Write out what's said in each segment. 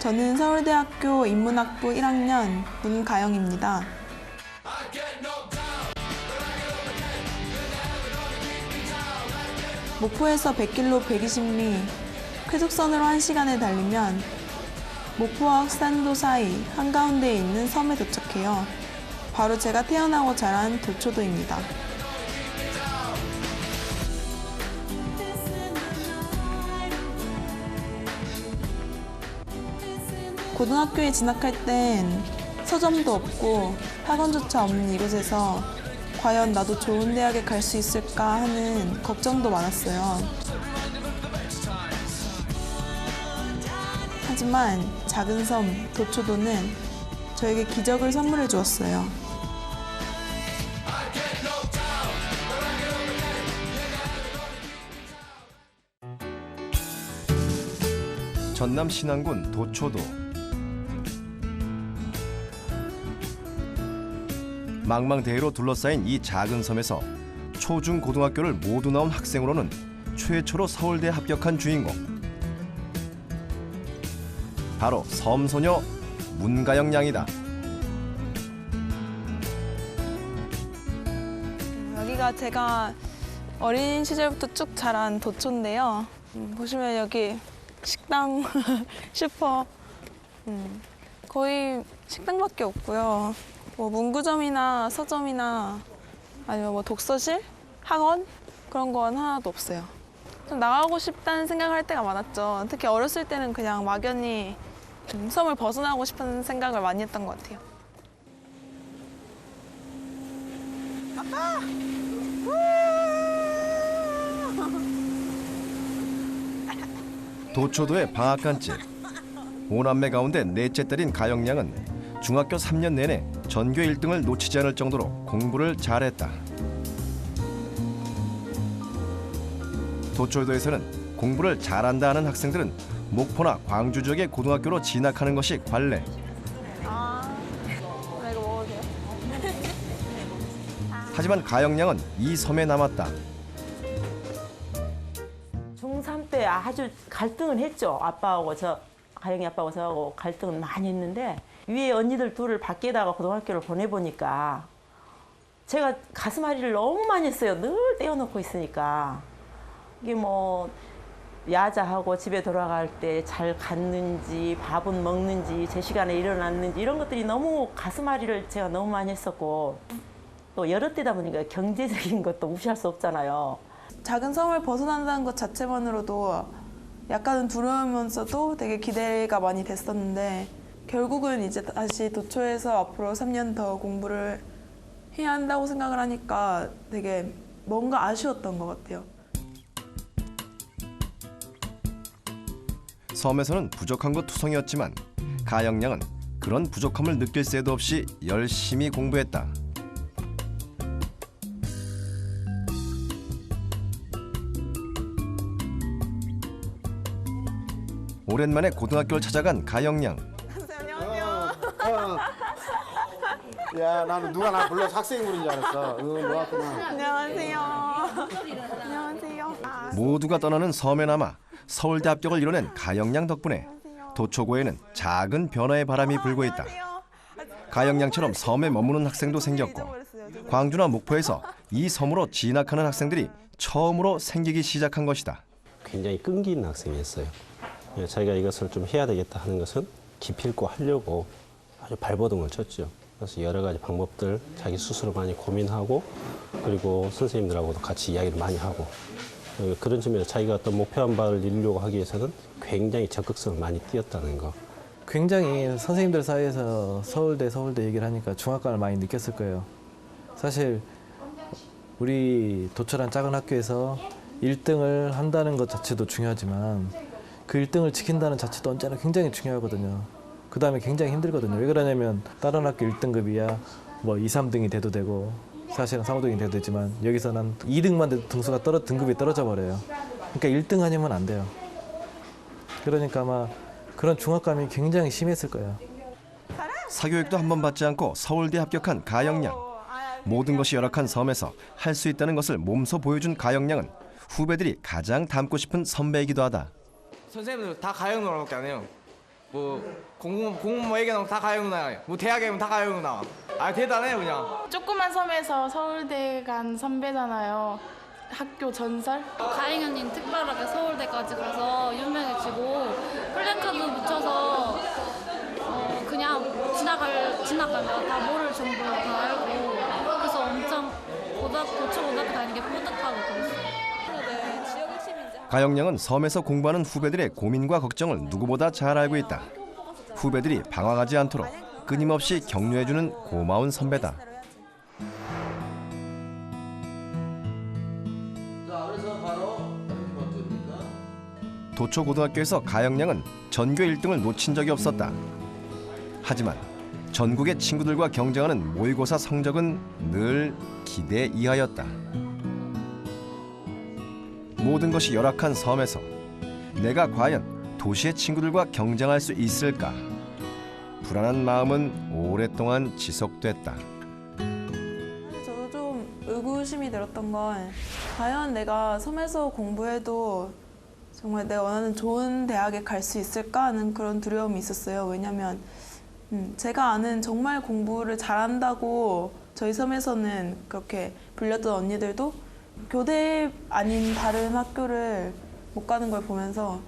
저는 서울대학교 인문학부 1학년 문가영입니다. 목포에서 100km 120리 쾌속선으로 1시간을 달리면 목포와 흑산도 사이 한가운데에 있는 섬에 도착해요. 바로 제가 태어나고 자란 도초도입니다. 고등학교에 진학할 땐 서점도 없고 학원조차 없는 이곳에서 과연 나도 좋은 대학에 갈 수 있을까 하는 걱정도 많았어요. 하지만 작은 섬 도초도는 저에게 기적을 선물해 주었어요. 전남 신안군 도초도 망망대해로 둘러싸인 이 작은 섬에서 초중 고등학교를 모두 나온 학생으로는 최초로 서울대 합격한 주인공 바로 섬소녀 문가영 양이다. 여기가 제가 어린 시절부터 쭉 자란 도초인데요. 음, 보시면 여기 식당, 슈퍼, 음, 거의 식당밖에 없고요. 뭐 문구점이나 서점이나 아니면 뭐 독서실, 학원 그런 건 하나도 없어요. 좀 나가고 싶다는 생각을 할 때가 많았죠. 특히 어렸을 때는 그냥 막연히 음, 섬을 벗어나고 싶은 생각을 많이 했던 것 같아요. 도초도의 방앗간집 오남매 가운데 넷째 딸인 가영 양은 중학교 3년 내내 전교 1등을 놓치지 않을 정도로 공부를 잘했다. 도초도에서는 공부를 잘한다 하는 학생들은 목포나 광주 지역의 고등학교로 진학하는 것이 관례. 아, 이거 먹어도 돼요? 하지만 가영 양은 이 섬에 남았다. 중3 때 아주 갈등을 했죠. 아빠하고 저, 가영이 아빠하고 저하고 갈등을 많이 했는데, 위에 언니들 둘을 밖에다가 고등학교를 보내보니까, 제가 가슴앓이를 너무 많이 했어요. 늘 떼어놓고 있으니까. 이게 뭐, 야자하고 집에 돌아갈 때 잘 갔는지, 밥은 먹는지, 제 시간에 일어났는지, 이런 것들이 너무 가슴앓이를 제가 너무 많이 했었고, 또 여러 때다 보니까 경제적인 것도 무시할 수 없잖아요. 작은 섬을 벗어난다는 것 자체만으로도 약간은 두려우면서도 되게 기대가 많이 됐었는데 결국은 이제 다시 도초에서 앞으로 3년 더 공부를 해야 한다고 생각을 하니까 되게 뭔가 아쉬웠던 것 같아요. 섬에서는 부족한 것 투성이었지만 가영 양은 그런 부족함을 느낄 새도 없이 열심히 공부했다. 오랜만에 고등학교를 찾아간 가영 양. 야, 나는 누가 나 불러서 학생 부른 줄 알았어. 응, 너왔구나. 안녕하세요. 안녕하세요. 아, 모두가 떠나는 섬에 남아 서울대 합격을 이뤄낸 가영 양 덕분에 도초고에는 작은 변화의 바람이 불고 있다. 가영 양처럼 섬에 머무는 학생도 생겼고 광주나 목포에서 이 섬으로 진학하는 학생들이 처음으로 생기기 시작한 것이다. 굉장히 끈기 있는 학생이었어요. 예, 자기가 이것을 좀 해야 되겠다 하는 것은 기필코 하려고 아주 발버둥을 쳤죠. 그래서 여러 가지 방법들 자기 스스로 많이 고민하고 그리고 선생님들하고도 같이 이야기를 많이 하고 어, 그런 점에서 자기가 어떤 목표한 바를 이루려고 하기 위해서는 굉장히 적극성을 많이 띄었다는 거. 굉장히 선생님들 사이에서 서울대 서울대 얘기를 하니까 중압감을 많이 느꼈을 거예요. 사실 우리 도철한 작은 학교에서 1등을 한다는 것 자체도 중요하지만 그 1등을 지킨다는 자체도 언제나 굉장히 중요하거든요. 그 다음에 굉장히 힘들거든요. 왜 그러냐면 다른 학교 1등급이야 뭐 2, 3등이 돼도 되고 사실은 3, 5등이 돼도 되지만 여기서는 2등만 돼도 등수가 떨어 등급이 떨어져 버려요. 그러니까 1등 아니면 안 돼요. 그러니까 아마 그런 중압감이 굉장히 심했을 거예요. 사교육도 한 번 받지 않고 서울대 합격한 가영 양. 모든 것이 열악한 섬에서 할 수 있다는 것을 몸소 보여준 가영 양은 후배들이 가장 닮고 싶은 선배이기도 하다. 선생님들 다 가영 누나밖에 안 해요. 뭐 공공 공무원에게 나면 다 가영 나와요. 뭐 대학에 가면 다 가영 나와. 아 대단해요 그냥. 조그만 섬에서 서울대 간 선배잖아요. 학교 전설? 가인현님 특별하게 서울대까지 가서 유명해지고 플랜카드 붙여서 어, 그냥 지나갈 지나가면 다 모를 정도로 다 알고 그래서 엄청 고등학교 초고등학교 다니는 게 뿌듯하고 그랬어요. 가영양은 섬에서 공부하는 후배들의 고민과 걱정을 누구보다 잘 알고 있다. 후배들이 방황하지 않도록 끊임없이 격려해주는 고마운 선배다. 도초고등학교에서 가영양은 전교 1등을 놓친 적이 없었다. 하지만 전국의 친구들과 경쟁하는 모의고사 성적은 늘 기대 이하였다. 모든 것이 열악한 섬에서 내가 과연 도시의 친구들과 경쟁할 수 있을까? 불안한 마음은 오랫동안 지속됐다. 저도 좀 의구심이 들었던 건 과연 내가 섬에서 공부해도 정말 내가 원하는 좋은 대학에 갈 수 있을까 하는 그런 두려움이 있었어요. 왜냐면 음, 제가 아는 정말 공부를 잘한다고 저희 섬에서는 그렇게 불렸던 언니들도 교대 아닌 다른 학교를 못 가는 걸 보면서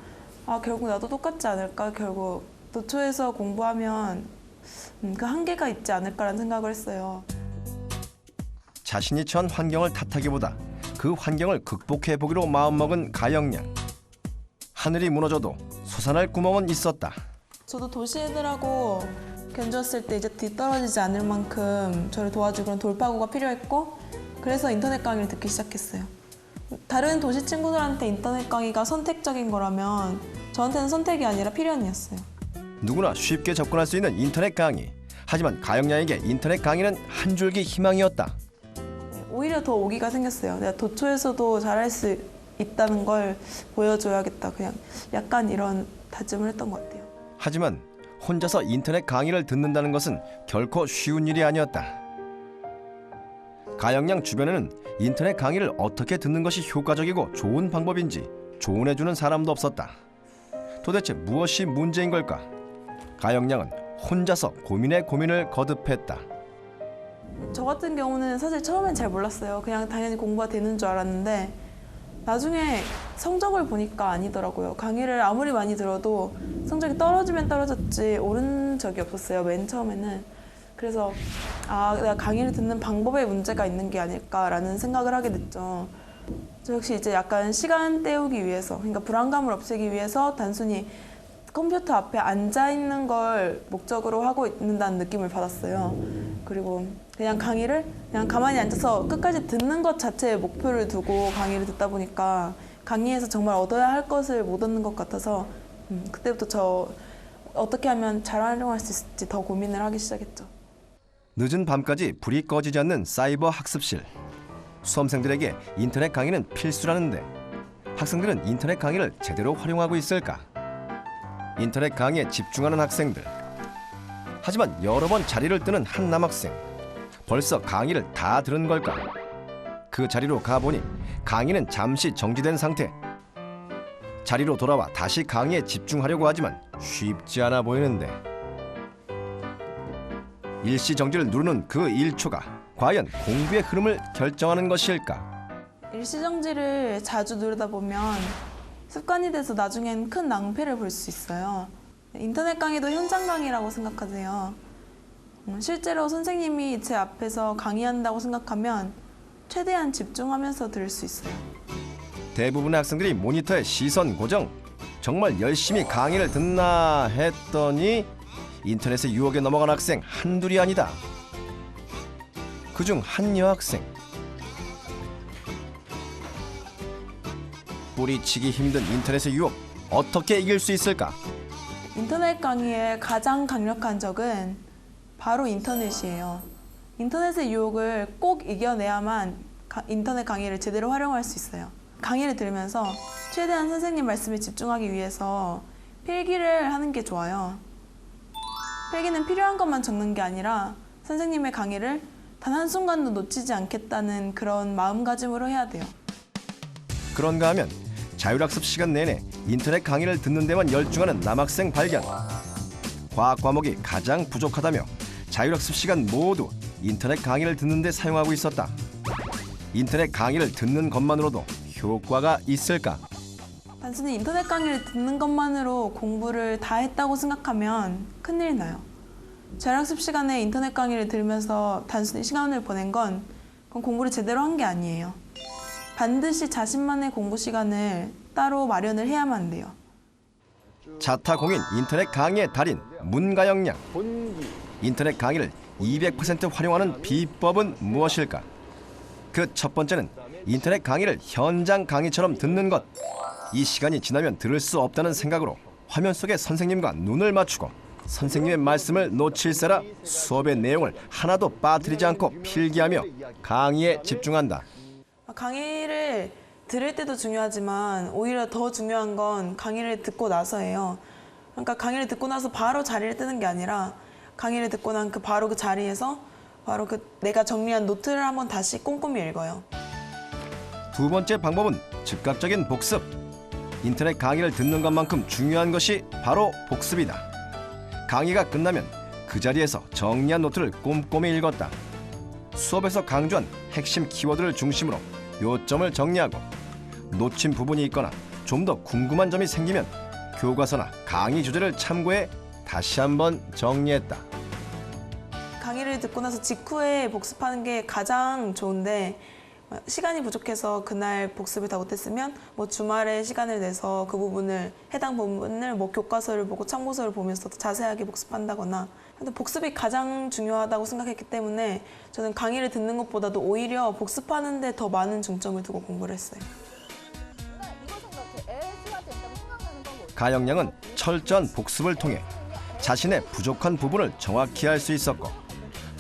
아 결국 나도 똑같지 않을까 결국 도초에서 공부하면 음, 그 한계가 있지 않을까라는 생각을 했어요. 자신이 처한 환경을 탓하기보다 그 환경을 극복해 보기로 마음먹은 가영양. 하늘이 무너져도 솟아날 구멍은 있었다. 저도 도시 애들하고 견주었을 때 이제 뒤떨어지지 않을 만큼 저를 도와줄 그런 돌파구가 필요했고 그래서 인터넷 강의를 듣기 시작했어요. 다른 도시 친구들한테 인터넷 강의가 선택적인 거라면 저한테는 선택이 아니라 필연이었어요. 누구나 쉽게 접근할 수 있는 인터넷 강의. 하지만 가영양에게 인터넷 강의는 한 줄기 희망이었다. 오히려 더 오기가 생겼어요. 내가 도초에서도 잘할 수 있다는 걸 보여줘야겠다. 그냥 약간 이런 다짐을 했던 것 같아요. 하지만 혼자서 인터넷 강의를 듣는다는 것은 결코 쉬운 일이 아니었다. 가영양 주변에는 인터넷 강의를 어떻게 듣는 것이 효과적이고 좋은 방법인지 조언해주는 사람도 없었다. 도대체 무엇이 문제인 걸까? 가영양은 혼자서 고민에 고민을 거듭했다. 저 같은 경우는 사실 처음엔 잘 몰랐어요. 그냥 당연히 공부가 되는 줄 알았는데 나중에 성적을 보니까 아니더라고요. 강의를 아무리 많이 들어도 성적이 떨어지면 떨어졌지 오른 적이 없었어요. 맨 처음에는. 그래서 아, 내가 강의를 듣는 방법에 문제가 있는 게 아닐까라는 생각을 하게 됐죠. 저 역시 이제 약간 시간 때우기 위해서, 그러니까 불안감을 없애기 위해서 단순히 컴퓨터 앞에 앉아 있는 걸 목적으로 하고 있는다는 느낌을 받았어요. 그리고 그냥 강의를 그냥 가만히 앉아서 끝까지 듣는 것 자체에 목표를 두고 강의를 듣다 보니까 강의에서 정말 얻어야 할 것을 못 얻는 것 같아서 음, 그때부터 저 어떻게 하면 잘 활용할 수 있을지 더 고민을 하기 시작했죠. 늦은 밤까지 불이 꺼지지 않는 사이버 학습실. 수험생들에게 인터넷 강의는 필수라는데 학생들은 인터넷 강의를 제대로 활용하고 있을까? 인터넷 강의에 집중하는 학생들. 하지만 여러 번 자리를 뜨는 한 남학생. 벌써 강의를 다 들은 걸까? 그 자리로 가보니 강의는 잠시 정지된 상태. 자리로 돌아와 다시 강의에 집중하려고 하지만 쉽지 않아 보이는데. 일시 정지를 누르는 그 1초가 과연 공부의 흐름을 결정하는 것일까? 일시정지를 자주 누르다 보면 습관이 돼서 나중엔 큰 낭패를 볼 수 있어요. 인터넷 강의도 현장 강의라고 생각하세요. 음, 실제로 선생님이 제 앞에서 강의한다고 생각하면 최대한 집중하면서 들을 수 있어요. 대부분의 학생들이 모니터에 시선 고정. 정말 열심히 강의를 듣나 했더니 인터넷의 유혹에 넘어간 학생 한둘이 아니다. 그중 한 여학생. 뿌리치기 힘든 인터넷의 유혹 어떻게 이길 수 있을까? 인터넷 강의의 가장 강력한 적은 바로 인터넷이에요. 인터넷의 유혹을 꼭 이겨내야만 가- 인터넷 강의를 제대로 활용할 수 있어요. 강의를 들으면서 최대한 선생님 말씀에 집중하기 위해서 필기를 하는 게 좋아요. 필기는 필요한 것만 적는 게 아니라 선생님의 강의를 단 한순간도 놓치지 않겠다는 그런 마음가짐으로 해야 돼요. 그런가 하면 자율학습 시간 내내 인터넷 강의를 듣는 데만 열중하는 남학생 발견. 과학 과목이 가장 부족하다며 자율학습 시간 모두 인터넷 강의를 듣는 데 사용하고 있었다. 인터넷 강의를 듣는 것만으로도 효과가 있을까? 단순히 인터넷 강의를 듣는 것만으로 공부를 다 했다고 생각하면 큰일 나요. 자율학습 시간에 인터넷 강의를 들으면서 단순히 시간을 보낸 건 그건 공부를 제대로 한 게 아니에요. 반드시 자신만의 공부 시간을 따로 마련을 해야만 돼요. 자타공인 인터넷 강의의 달인 문가영 양. 인터넷 강의를 200% 활용하는 비법은 무엇일까? 그 첫 번째는 인터넷 강의를 현장 강의처럼 듣는 것. 이 시간이 지나면 들을 수 없다는 생각으로 화면 속의 선생님과 눈을 맞추고 선생님의 말씀을 놓칠세라 수업의 내용을 하나도 빠뜨리지 않고 필기하며 강의에 집중한다. 강의를 들을 때도 중요하지만 오히려 더 중요한 건 강의를 듣고 나서예요. 그러니까 강의를 듣고 나서 바로 자리를 뜨는 게 아니라 강의를 듣고 난 그 바로 그 자리에서 바로 그 내가 정리한 노트를 한번 다시 꼼꼼히 읽어요. 두 번째 방법은 즉각적인 복습. 인터넷 강의를 듣는 것만큼 중요한 것이 바로 복습이다. 강의가 끝나면 그 자리에서 정리한 노트를 꼼꼼히 읽었다. 수업에서 강조한 핵심 키워드를 중심으로 요점을 정리하고 놓친 부분이 있거나 좀 더 궁금한 점이 생기면 교과서나 강의 주제를 참고해 다시 한번 정리했다. 강의를 듣고 나서 직후에 복습하는 게 가장 좋은데 어, 시간이 부족해서 그날 복습을 다 못했으면 뭐 주말에 시간을 내서 그 부분을 해당 부분을 뭐 교과서를 보고 참고서를 보면서 더 자세하게 복습한다거나 복습이 가장 중요하다고 생각했기 때문에 저는 강의를 듣는 것보다도 오히려 복습하는 데 더 많은 중점을 두고 공부를 했어요. 가영양은 철저한 복습을 통해 자신의 부족한 부분을 정확히 알 수 있었고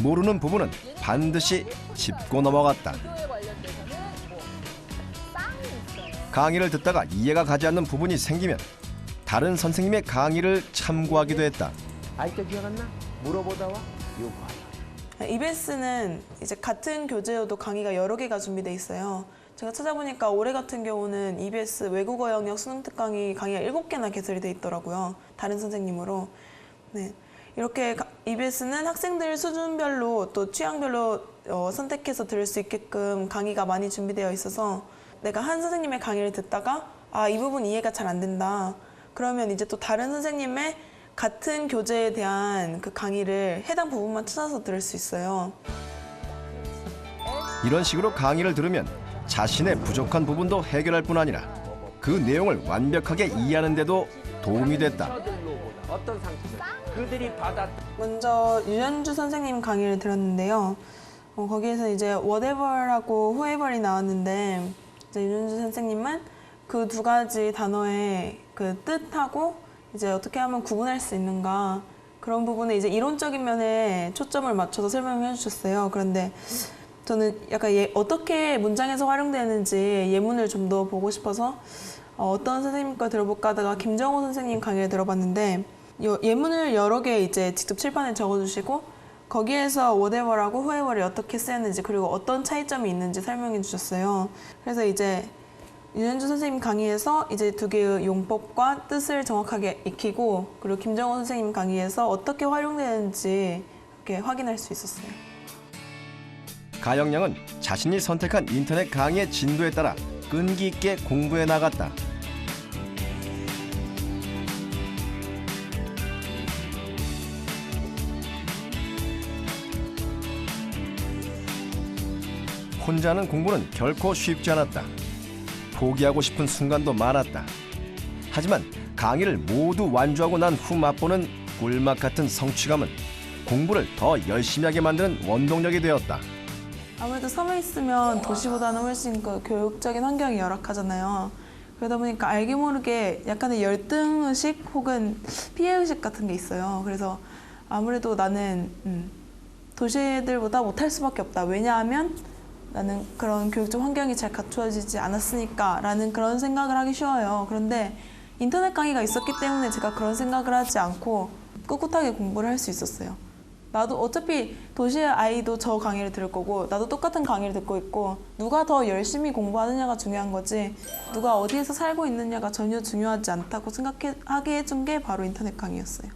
모르는 부분은 반드시 짚고 넘어갔다. 강의를 듣다가 이해가 가지 않는 부분이 생기면 다른 선생님의 강의를 참고하기도 했다. 아직도 기억 안 나? 물어보다 와? 요거 하나. EBS는 이제 같은 교재여도 강의가 여러 개가 준비돼 있어요. 제가 찾아보니까 올해 같은 경우는 EBS 외국어 영역 수능 특강이 강의가 7개나 개설이 돼 있더라고요. 다른 선생님으로. 네. 이렇게 EBS는 학생들 수준별로 또 취향별로 어, 선택해서 들을 수 있게끔 강의가 많이 준비되어 있어서 내가 한 선생님의 강의를 듣다가 아, 이 부분 이해가 잘 안 된다. 그러면 이제 또 다른 선생님의 같은 교재에 대한 그 강의를 해당 부분만 찾아서 들을 수 있어요. 이런 식으로 강의를 들으면 자신의 부족한 부분도 해결할 뿐 아니라 그 내용을 완벽하게 이해하는 데도 도움이 됐다. 먼저 유현주 선생님 강의를 들었는데요. 어, 거기에서 이제 whatever하고 whoever이 나왔는데 이제 유현주 선생님은 그 두 가지 단어의 그 뜻하고 이제 어떻게 하면 구분할 수 있는가 그런 부분에 이제 이론적인 면에 초점을 맞춰서 설명해 주셨어요. 그런데 저는 약간 예, 어떻게 문장에서 활용되는지 예문을 좀 더 보고 싶어서 어, 떤 선생님 걸 들어볼까 하다가 김정호 선생님 강의를 들어봤는데 여- 예문을 여러 개 이제 직접 칠판에 적어주시고 거기에서 whatever하고 whoever이 어떻게 쓰였는지 그리고 어떤 차이점이 있는지 설명해 주셨어요. 그래서 이제 윤현주 선생님 강의에서 이제 두 개의 용법과 뜻을 정확하게 익히고 그리고 김정호 선생님 강의에서 어떻게 활용되는지 이렇게 확인할 수 있었어요. 가영양은 자신이 선택한 인터넷 강의의 진도에 따라 끈기 있게 공부해 나갔다. 혼자 하는 공부는 결코 쉽지 않았다. 포기하고 싶은 순간도 많았다. 하지만 강의를 모두 완주하고 난 후 맛보는 꿀맛 같은 성취감은 공부를 더 열심히 하게 만드는 원동력이 되었다. 아무래도 섬에 있으면 도시보다는 훨씬 그 교육적인 환경이 열악하잖아요. 그러다 보니까 알게 모르게 약간의 열등 의식 혹은 피해 의식 같은 게 있어요. 그래서 아무래도 나는 음, 도시 애들보다 못할 수밖에 없다. 왜냐하면 나는 그런 교육적 환경이 잘 갖추어지지 않았으니까 라는 그런 생각을 하기 쉬워요. 그런데 인터넷 강의가 있었기 때문에 제가 그런 생각을 하지 않고 꿋꿋하게 공부를 할 수 있었어요. 나도 어차피 도시의 아이도 저 강의를 들을 거고 나도 똑같은 강의를 듣고 있고 누가 더 열심히 공부하느냐가 중요한 거지 누가 어디에서 살고 있느냐가 전혀 중요하지 않다고 생각하게 해준 게 바로 인터넷 강의였어요.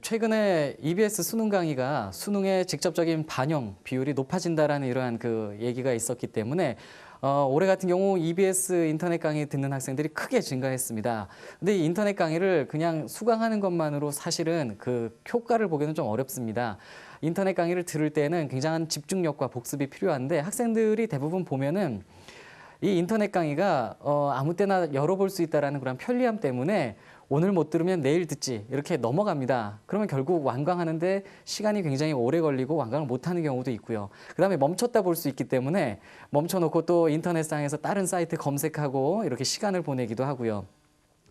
최근에 EBS 수능 강의가 수능의 직접적인 반영 비율이 높아진다라는 이러한 그 얘기가 있었기 때문에 어, 올해 같은 경우 EBS 인터넷 강의 듣는 학생들이 크게 증가했습니다. 근데 이 인터넷 강의를 그냥 수강하는 것만으로 사실은 그 효과를 보기는 좀 어렵습니다. 인터넷 강의를 들을 때는 굉장한 집중력과 복습이 필요한데 학생들이 대부분 보면은 이 인터넷 강의가 어, 아무 때나 열어볼 수 있다라는 그런 편리함 때문에 오늘 못 들으면 내일 듣지 이렇게 넘어갑니다. 그러면 결국 완강하는데 시간이 굉장히 오래 걸리고 완강을 못하는 경우도 있고요. 그다음에 멈췄다 볼 수 있기 때문에 멈춰놓고 또 인터넷상에서 다른 사이트 검색하고 이렇게 시간을 보내기도 하고요.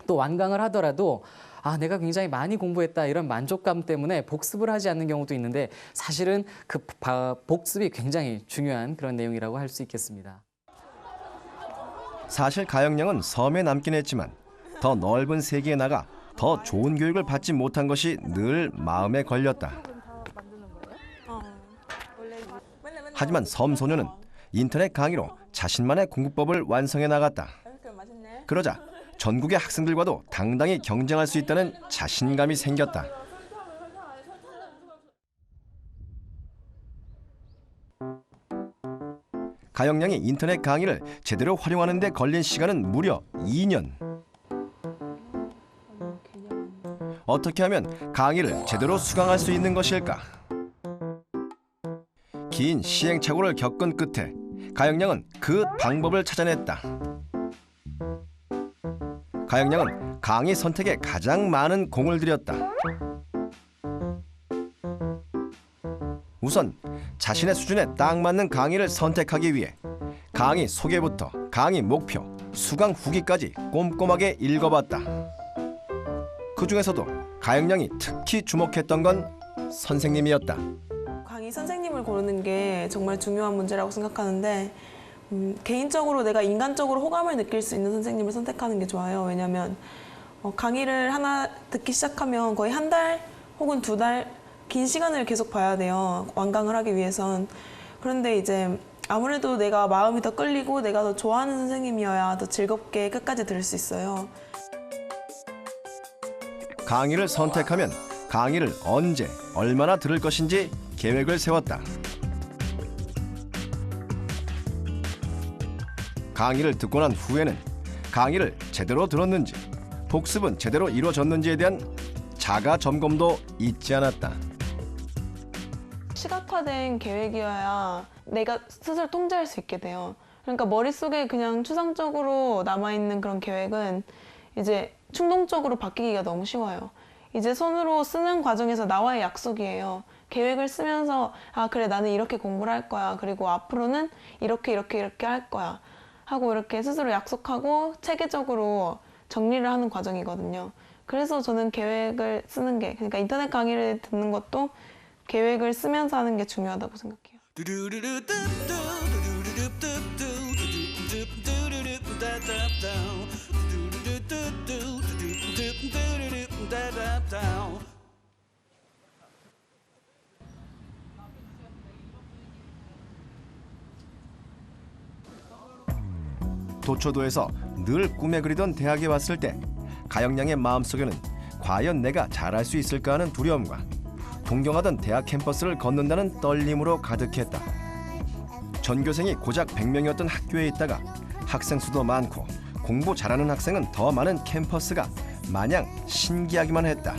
또 완강을 하더라도 아 내가 굉장히 많이 공부했다 이런 만족감 때문에 복습을 하지 않는 경우도 있는데 사실은 그 바- 복습이 굉장히 중요한 그런 내용이라고 할 수 있겠습니다. 사실 가영양은 섬에 남긴 했지만 더 넓은 세계에 나가 더 좋은 교육을 받지 못한 것이 늘 마음에 걸렸다. 하지만 섬 소녀는 인터넷 강의로 자신만의 공부법을 완성해 나갔다. 그러자 전국의 학생들과도 당당히 경쟁할 수 있다는 자신감이 생겼다. 가영양이 인터넷 강의를 제대로 활용하는 데 걸린 시간은 무려 2년. 어떻게 하면 강의를 제대로 수강할 수 있는 것일까? 긴 시행착오를 겪은 끝에 가영양은 그 방법을 찾아냈다. 가영양은 강의 선택에 가장 많은 공을 들였다. 우선 자신의 수준에 딱 맞는 강의를 선택하기 위해 강의 소개부터 강의 목표, 수강 후기까지 꼼꼼하게 읽어봤다. 그 중에서도 가영양이 특히 주목했던 건 선생님이었다. 강의 선생님을 고르는 게 정말 중요한 문제라고 생각하는데 음, 개인적으로 내가 인간적으로 호감을 느낄 수 있는 선생님을 선택하는 게 좋아요. 왜냐하면 어, 강의를 하나 듣기 시작하면 거의 한 달 혹은 두 달 긴 시간을 계속 봐야 돼요. 완강을 하기 위해선. 그런데 이제 아무래도 내가 마음이 더 끌리고 내가 더 좋아하는 선생님이어야 더 즐겁게 끝까지 들을 수 있어요. 강의를 선택하면 강의를 언제, 얼마나 들을 것인지 계획을 세웠다. 강의를 듣고 난 후에는 강의를 제대로 들었는지, 복습은 제대로 이루어졌는지에 대한 자가 점검도 잊지 않았다. 시각화된 계획이어야 내가 스스로 통제할 수 있게 돼요. 그러니까 머릿속에 그냥 추상적으로 남아있는 그런 계획은 이제 충동적으로 바뀌기가 너무 쉬워요. 이제 손으로 쓰는 과정에서 나와의 약속이에요. 계획을 쓰면서 아 그래 나는 이렇게 공부를 할 거야. 그리고 앞으로는 이렇게 이렇게 이렇게 할 거야. 하고 이렇게 스스로 약속하고 체계적으로 정리를 하는 과정이거든요. 그래서 저는 계획을 쓰는 게 그러니까 인터넷 강의를 듣는 것도 계획을 쓰면서 하는 게 중요하다고 생각해요. 도초도에서 늘 꿈에 그리던 대학에 왔을 때 가영양의 마음속에는 과연 내가 잘할 수 있을까 하는 두려움과 동경하던 대학 캠퍼스를 걷는다는 떨림으로 가득했다. 전교생이 고작 100명이었던 학교에 있다가 학생 수도 많고 공부 잘하는 학생은 더 많은 캠퍼스가 마냥 신기하기만 했다.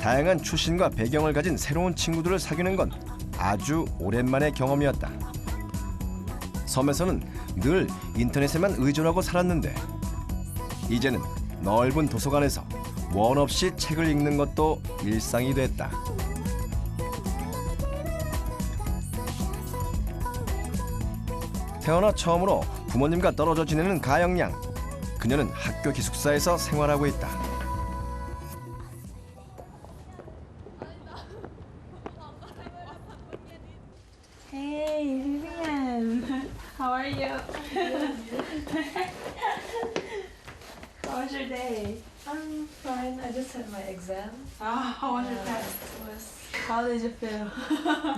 다양한 출신과 배경을 가진 새로운 친구들을 사귀는 건 아주 오랜만의 경험이었다. 섬에서는 늘 인터넷에만 의존하고 살았는데 이제는 넓은 도서관에서 원 없이 책을 읽는 것도 일상이 됐다. 태어나 처음으로 부모님과 떨어져 지내는 가영양. 그녀는 학교 기숙사에서 생활하고 있다.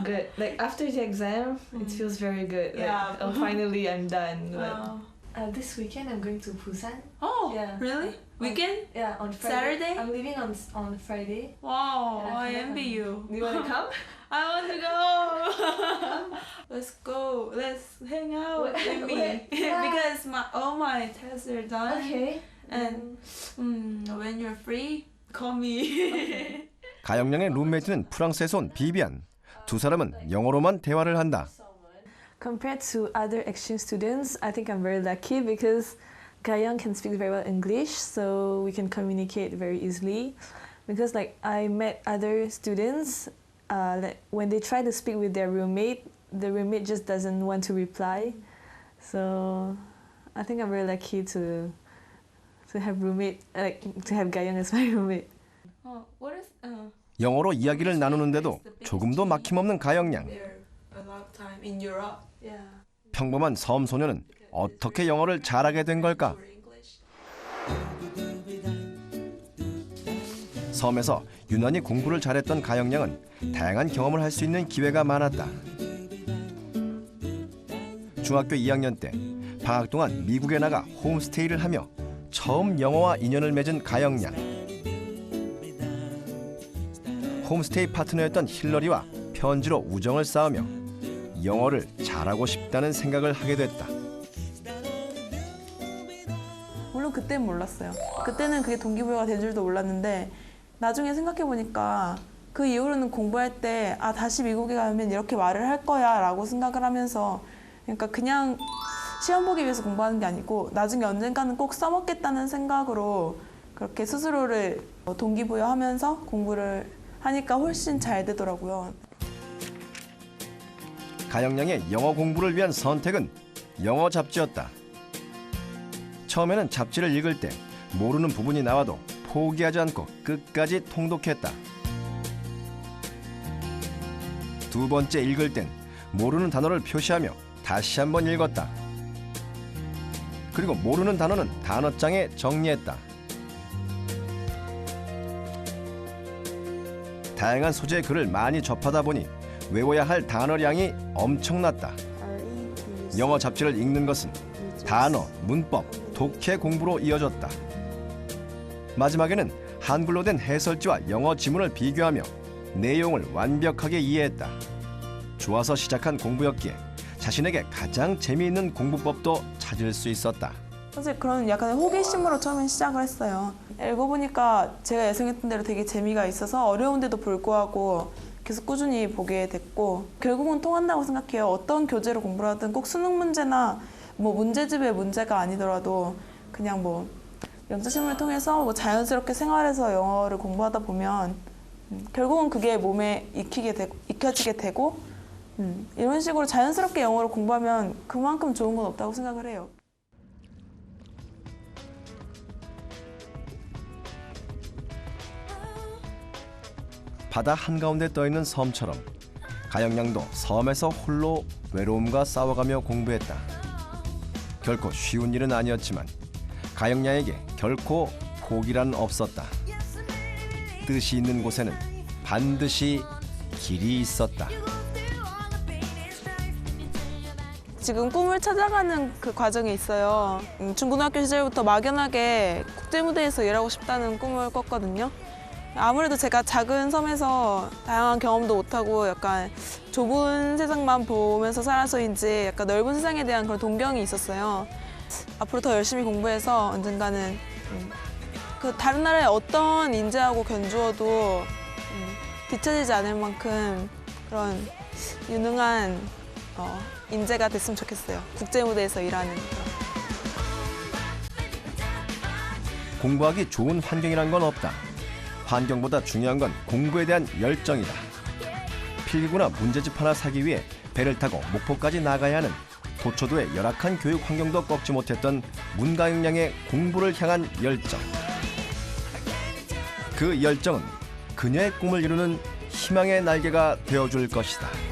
good. Like after the exam, it feels very good. Like Yeah. oh, finally I'm done. But Oh. Uh, this weekend I'm going to Busan. Oh, Yeah. really? Weekend? Yeah, on Friday. Saturday? I'm leaving on on Friday. Wow, Yeah, I yeah. envy you. Do you want to come? I want to go. Let's go. Let's hang out Where- with me where- yeah. because my all my tests are done. Okay. And mm, when you're free, call me. 가영양의 룸메이트는 프랑스에서 온 비비안. 두 사람은 영어로만 대화를 한다. Compared to other exchange students, I think I'm very lucky because Gayang can speak very well English, so we can communicate very easily. Because like I met other students, uh, like when they try to speak with their roommate, the roommate just doesn't want to reply. So I think I'm very lucky to to have roommate like to have Gayang as my roommate. oh, what is uh, 영어로 이야기를 나누는데도 조금도 막힘없는 가영양. 평범한 섬 소녀는 어떻게 영어를 잘하게 된 걸까? 섬에서 유난히 공부를 잘했던 가영양은 다양한 경험을 할 수 있는 기회가 많았다. 중학교 2학년 때 방학 동안 미국에 나가 홈스테이를 하며 처음 영어와 인연을 맺은 가영양. 홈스테이 파트너였던 힐러리와 편지로 우정을 쌓으며 영어를 잘하고 싶다는 생각을 하게 됐다. 물론 그때는 몰랐어요. 그때는 그게 동기부여가 된 줄도 몰랐는데 나중에 생각해 보니까 그 이후로는 공부할 때 아 다시 미국에 가면 이렇게 말을 할 거야라고 생각을 하면서 그러니까 그냥 시험 보기 위해서 공부하는 게 아니고 나중에 언젠가는 꼭 써먹겠다는 생각으로 그렇게 스스로를 동기부여하면서 공부를 하니까 훨씬 잘 되더라고요. 가영양의 영어 공부를 위한 선택은 영어 잡지였다. 처음에는 잡지를 읽을 때 모르는 부분이 나와도 포기하지 않고 끝까지 통독했다. 두 번째 읽을 땐 모르는 단어를 표시하며 다시 한번 읽었다. 그리고 모르는 단어는 단어장에 정리했다. 다양한 소재의 글을 많이 접하다 보니 외워야 할 단어량이 엄청났다. 영어 잡지를 읽는 것은 단어, 문법, 독해 공부로 이어졌다. 마지막에는 한글로 된 해설지와 영어 지문을 비교하며 내용을 완벽하게 이해했다. 좋아서 시작한 공부였기에 자신에게 가장 재미있는 공부법도 찾을 수 있었다. 사실 그런 약간의 호기심으로 처음엔 시작을 했어요. 읽어보니까 제가 예상했던 대로 되게 재미가 있어서 어려운데도 불구하고 계속 꾸준히 보게 됐고 결국은 통한다고 생각해요. 어떤 교재로 공부를 하든 꼭 수능 문제나 뭐 문제집의 문제가 아니더라도 그냥 뭐 영자신문을 통해서 뭐 자연스럽게 생활에서 영어를 공부하다 보면 음, 결국은 그게 몸에 익히게 되고, 익혀지게 되고 음, 이런 식으로 자연스럽게 영어를 공부하면 그만큼 좋은 건 없다고 생각을 해요. 바다 한가운데 떠있는 섬처럼 가영양도 섬에서 홀로 외로움과 싸워가며 공부했다. 결코 쉬운 일은 아니었지만 가영양에게 결코 포기란 없었다. 뜻이 있는 곳에는 반드시 길이 있었다. 지금 꿈을 찾아가는 그 과정에 있어요. 음, 중고등학교 시절부터 막연하게 국제 무대에서 일하고 싶다는 꿈을 꿨거든요. 아무래도 제가 작은 섬에서 다양한 경험도 못하고 약간 좁은 세상만 보면서 살아서인지 약간 넓은 세상에 대한 그런 동경이 있었어요. 앞으로 더 열심히 공부해서 언젠가는 음, 그 다른 나라의 어떤 인재하고 견주어도 음, 뒤처지지 않을 만큼 그런 유능한 어, 인재가 됐으면 좋겠어요. 국제 무대에서 일하는. 공부하기 좋은 환경이란 건 없다. 환경보다 중요한 건 공부에 대한 열정이다. 필기구나 문제집 하나 사기 위해 배를 타고 목포까지 나가야 하는 도초도의 열악한 교육 환경도 꺾지 못했던 문가영양의 공부를 향한 열정. 그 열정은 그녀의 꿈을 이루는 희망의 날개가 되어줄 것이다.